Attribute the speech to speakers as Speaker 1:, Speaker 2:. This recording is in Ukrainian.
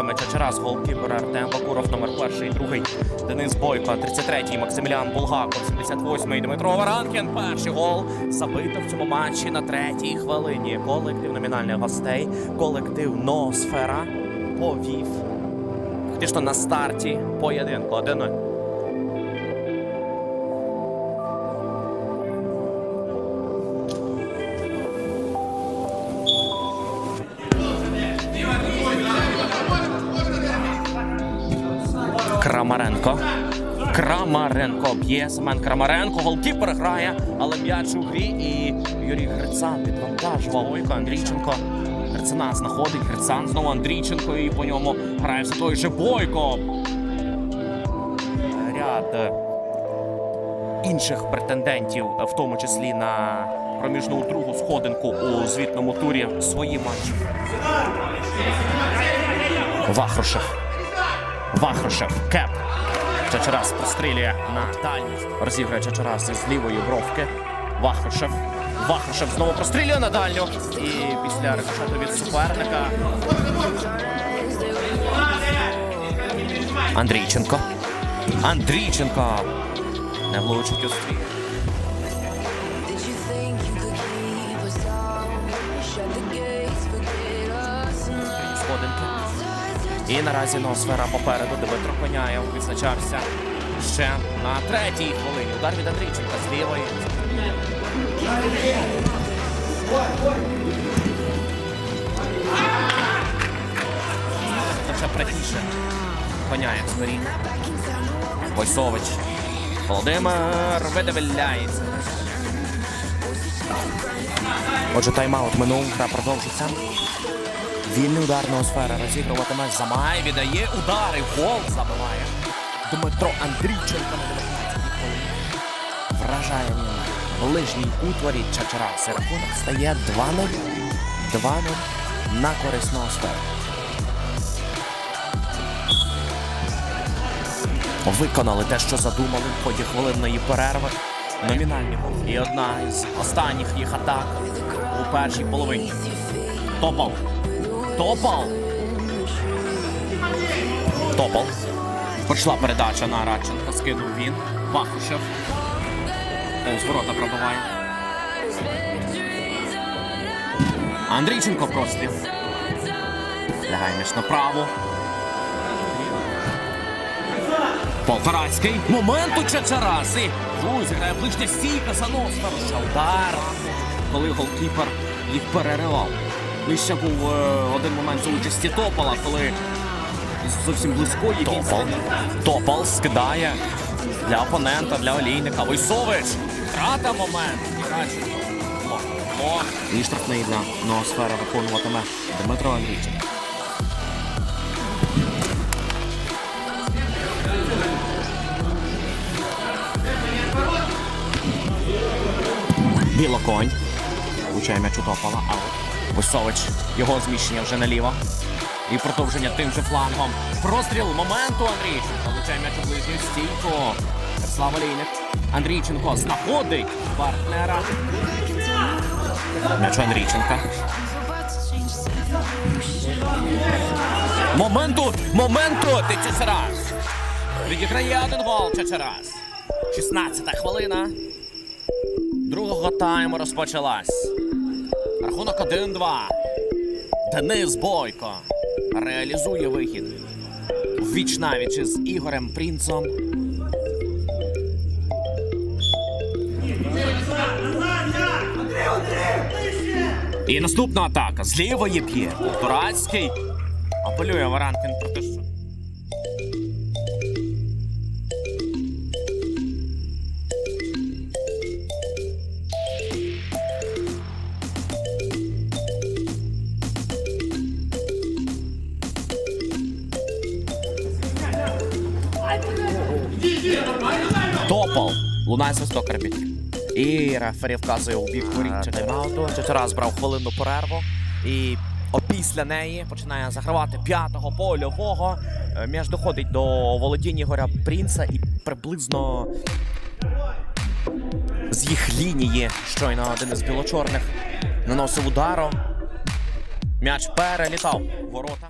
Speaker 1: атаками. Чачарас, голкіпер Артем Бакуров, номер перший, другий Денис Бойко, 33-й Максимілян Булгаков, 78-й Дмитро Варанкін. Перший гол забито в цьому матчі на третій хвилині. Колектив номінальних гостей, колектив Ноосфера повів. Фактично на старті поєдинку 1-0. Крамаренко. Крамаренко б'є Семен Крамаренко. Голкіпер грає, але м'яч у грі. І Юрій Грицан підвантажував Ойко Андрійченко. Грицана знаходить Грицан знову Андрійченко і по ньому грає все той же Бойко. Ряд е, інших претендентів, в тому числі на проміжну другу сходинку у звітному турі свої матчі. Вахрушев. Вахрушев. Кеп. Чачарас прострілює на дальність. Розігрує Чачарас із лівої бровки. Вахрушев. Вахрушев знову прострілює на дальню. І після рикошету від суперника. Андрійченко. Андрійченко. Не влучить у стрій. Сходинки. І наразі ноосфера попереду. Дмитро Коняєв відзначався ще на третій хвилині. Удар від Андрійченка з лівої. Це вже правіше. Коняєв з воріт. Войсович. Володимир видавляється. Отже, тайм-аут минув, гра продовжиться. Вільний удар ноосфера розігруватиме Замай, віддає удари, гол забиває. Дмитро Андрійченко на 19 хвилині. Вражає він ближній утворі Чачарас. І Рахунок стає 2-0. 2-0 на користь ноосфери. Виконали те, що задумали в ході хвилинної перерви. Номінальні. І одна із останніх їх атак у першій половині. Топал. Топал. Топал. Прийшла передача на Радченка. Скинув він. Бахушев. Е, З ворота пробиває. Андрійченко простріл. Лягає між направо. Полторацький. Момент у Чачараси. Друзі, грає ближня стійка за нос. Ще удар. Коли голкіпер їх переривав. І ще був е, один момент за участі Топола, коли зовсім близької Топал. Топал скидає для опонента, для олійника. Войсович. Втрата момент. І штрафний для ноосфера виконуватиме Дмитро Андрійченко. Білоконь. Влучає м'яч у Топала, аут. Висович. Його зміщення вже наліво. І продовження тим же флангом. Простріл моменту Андрійченко. Влучає м'яч у ближню стійку. Слава Лійник. Андрійченко знаходить партнера. М'яч у Андрійченка. Моменту! Моменту! Ти Чачарас! Відіграє один гол Чачарас. 16 хвилина. Другого тайму розпочалась. Рахунок 1-2. Денис Бойко реалізує вихід. Віч навіч із Ігорем Принцом. І наступна атака. З лівої б'є. Турацький. Апелює Варанкін про Топал. Лунає свисток арбітрів. І рефері вказує у бік воріт тайм-ауту. Чачарас брав хвилинну перерву. І опісля неї починає загравати п'ятого польового. Е, М'яч доходить до володіння Ігоря Принца і приблизно з їх лінії щойно один із білочорних наносив удару. М'яч перелітав ворота.